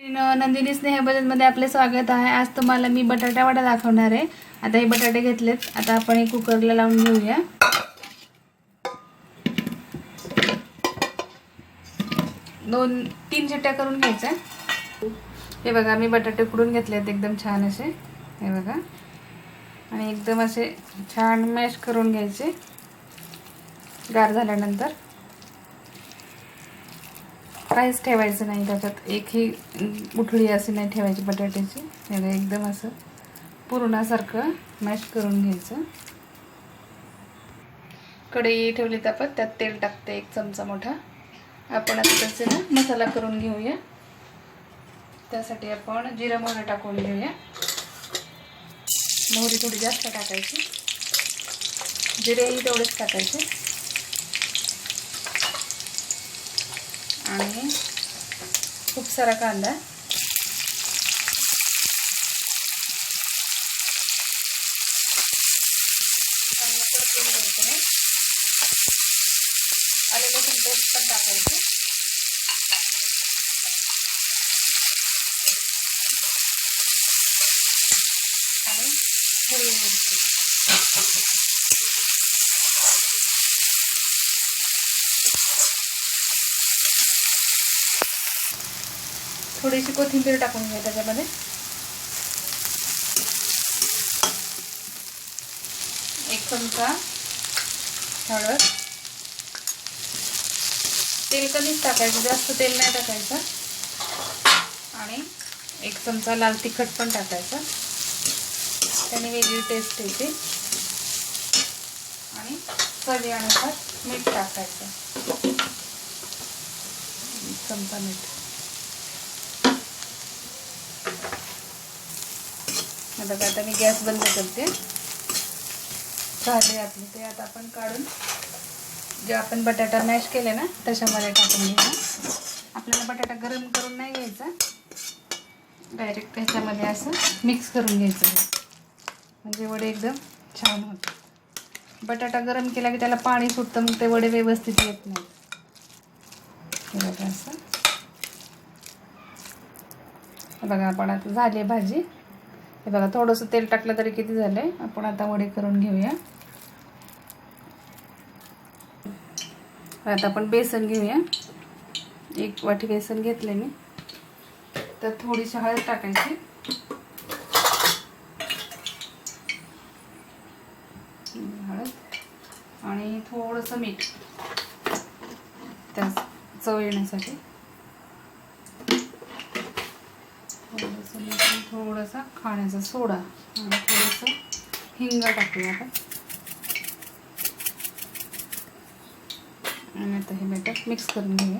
नंदिनी स्नेह बजेटमध्ये आपले स्वागत आहे. आज तुम्हाला मी बटाटा वडा दाखवणार आहे. आता हे बटाटे घेतलेत. आता आपण हे कुकरला लावून घेऊया. दोन तीन शिट्ट्या करून घ्यायच्या. हे बघा मी बटाटे उकडून घेतलेत. एकदम छान असे. हे बघा. आणि एकदम असे छान मॅश करून घ्यायचे. गार झाल्यानंतर. काहीच ठेवायचं नाही त्याच्यात. एकही उठळी अशी नाही ठेवायची बटाट्याची. त्याला एकदम असं पुरणासारखं मॅश करून घ्यायचं. कढई ठेवली तापत त्यात तेल टाकते एक चमचा मोठा. आपण आता तसे ना मसाला करून घेऊया. त्यासाठी आपण जिरा मोहरी टाकून घेऊया. मोहरी थोडी जास्त टाकायची. जिरेही तेवढेच टाकायचे. आणि खूप सारा कांदा. आले लसूण पेस्ट पण टाकायची. आणि हिरवी मिरची. थोडीशी कोथिंबीर टाकून घ्या त्याच्यामध्ये. एक चमचा हळद. तेल कमीच टाकायचं जास्त तेल नाही टाकायचं. आणि एक चमचा लाल तिखट पण टाकायचं. त्याने वेगळी टेस्ट येते. आणि चवीनुसार मीठ टाकायचं. एक चमचा मीठ. बघा आता मी गॅस बंद करते. झाले आपली ते आता आपण काढून जे आपण बटाटा मॅश केले ना त्याच्यामध्ये टाकून घ्यायचा आपल्याला बटाटा गरम करून नाही घ्यायचा. डायरेक्ट त्याच्यामध्ये असं मिक्स करून घ्यायचं. म्हणजे वडे एकदम छान होते बटाटा गरम केला की त्याला पाणी सुटतं मग ते वडे व्यवस्थित येत नाही बघा असं. बघा आपण आता झाली भाजी. हे बघा थोडंसं तेल टाकलं तरी किती झालं आहे आपण आता वडे करून घेऊया. आता आपण बेसन घेऊया. एक वाटी बेसन घेतले मी. तर थोडीशी हळद टाकायची. हळद आणि थोडंसं मीठ. त्या चव येण्यासाठी थोडंसं मीठ आणि थोडासा खाण्याचा सोडा आणि थोडंसं हिंग टाकूया आपण. आणि आता हे बॅटर मिक्स करून घेऊया.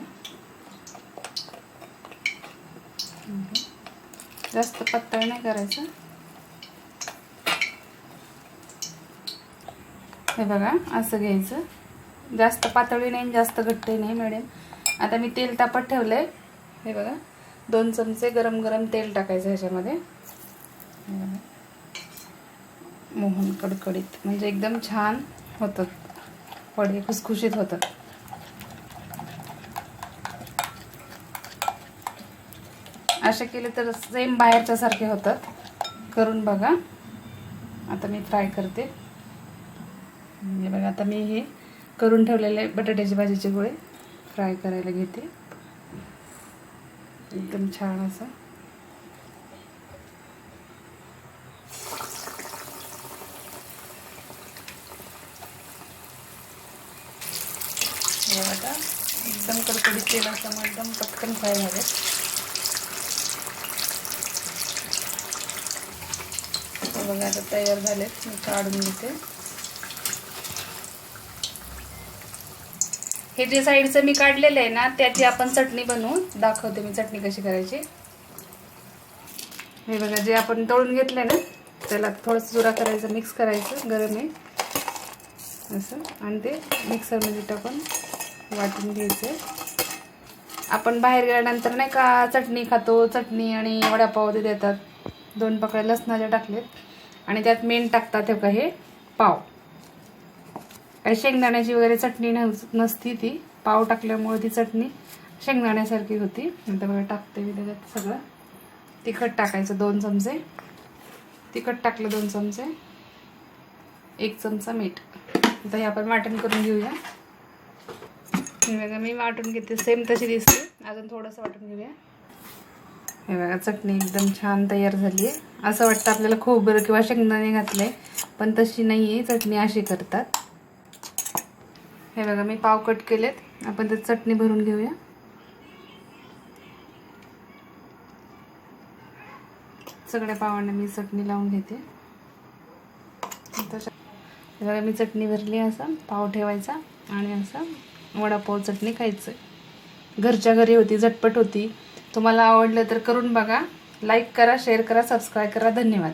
जास्त पातळ नाही करायचं. हे बघा असं घ्यायचं. जास्त पातळी नाही जास्त घट्टही नाही मिळेल आता मी तेल तापत आहे हे बघा दोन चमचे गरम गरम तेल टाकायचं ह्याच्यामध्ये. मोहन कडकडीत. म्हणजे एकदम छान होतं. वडे खुसखुशीत होतं. असे केले तर सेम बाहेरच्यासारखे होतात करून बघा. आता मी फ्राय करते. म्हणजे बघा आता मी हे करून ठेवलेले बटाट्याची भाजीचे गोळे फ्राय करायला घेते. एकदम छान असं. हे बघा एकदम कडकडीत तेल असल्यामुळे एकदम पटकन फ्राय झाले. हे बघा आता तयार झालेत. मी काढून घेते. हे जे साईडचं मी काढलेलं आहे ना त्याची आपण चटणी बनवून दाखवते मी चटणी कशी करायची. हे बघा जे आपण तळून घेतलंय ना त्याला थोडंसं जुरा करायचं मिक्स करायचं गरम आहे. असं. आणि ते मिक्सरमध्ये टाकून वाटून घ्यायचं. आपण बाहेर गेल्यानंतर नाही का चटणी खातो. चटणी आणि वडापाव ते देतात. दोन पकड्या लसणाच्या टाकलेत. आणि त्यात मेन टाकतात हे का हे पाव. आणि शेंगदाण्याची वगैरे चटणी नसती ती. पाव टाकल्यामुळे ती चटणी शेंगदाण्यासारखी होती. नंतर बघा टाकते मी त्याच्यात सगळं. तिखट टाकायचं दोन चमचे. तिखट टाकलं दोन चमचे. एक चमचा मीठ. आता हे आपण वाटण करून घेऊया. हे बघा. मी वाटून घेते. सेम तशी दिसते. अजून थोडंसं वाटून घेऊया. हे बघा चटणी एकदम छान तयार झाली आहे. असं वाटतं आपल्याला खोबरं किंवा शेंगदाणे घातले पण तशी नाही आहे चटणी अशी करतात. हे बघा मी पाव कट केलेत. आपण त्यात चटणी भरून घेऊया. सगळ्या पावांना मी चटणी लावून घेते. तशा हे बघा मी चटणी भरली असं. पाव ठेवायचा आणि असं वडापाव चटणी खायचं. घरच्या घरी होती झटपट होती. तुम्हाला आवडलं तर करून बघा. लाईक करा शेअर करा सबस्क्राईब करा. धन्यवाद.